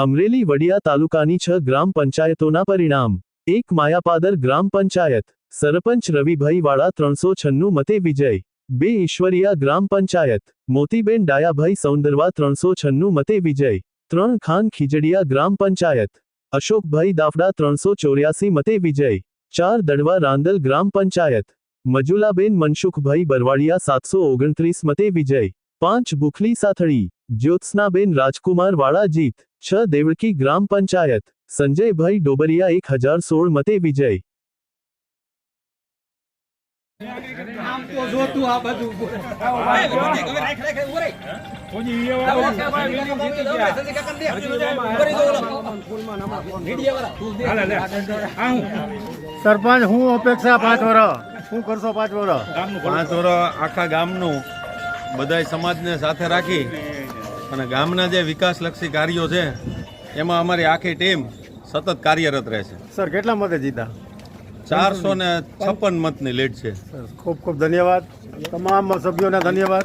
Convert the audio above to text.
અમરેલી વડિયા તાલુકાની છ ગ્રામ પંચાયતોના પરિણામ. એક માયાપાદર ગ્રામ પંચાયત. સરપંચ રવિભાઈ વાળા ત્રણસો છન્નું મતે વિજય. બે ઈશ્વરિયા ગ્રામ પંચાયત. મોતીબેન ડાયાભાઈ સૌંદરવા ત્રણસો છન્નું મતે વિજય. ત્રણ ખાન ખીજડીયા ગ્રામ પંચાયત. અશોકભાઈ દાફડા ત્રણસો ચોર્યાસી મતે વિજય. ચાર દડવા રાંદલ ગ્રામ પંચાયત. મજુલાબેન મનસુખભાઈ બરવાડિયા સાતસો ઓગણત્રીસ મતે વિજય. પાંચ બુખલી સાથળી જ્યોત્સનાબેન રાજકુમાર વાળા જીત છ દેવળકી ગ્રામ પંચાયત સંજયભાઈ ડોબરિયા એક હજાર સોળ મતે વિજય આમ તો જોતું આ બધું સરપંચ હું અપેક્ષા પાંચ વર્ષ શું કરશો પાંચ વર્ષ પાંચ વર્ષ આખા ગામનું બધાય સમાજને સાથે રાખી અને ગામના જે વિકાસલક્ષી કાર્યો છે એમાં અમારી આખી ટીમ સતત કાર્યરત રહેશે સર કેટલા મતે જીતા? ચારસો ને છપ્પન મતની લીડ છે. ખૂબ ખૂબ ધન્યવાદ. તમામ સભ્યોને ધન્યવાદ.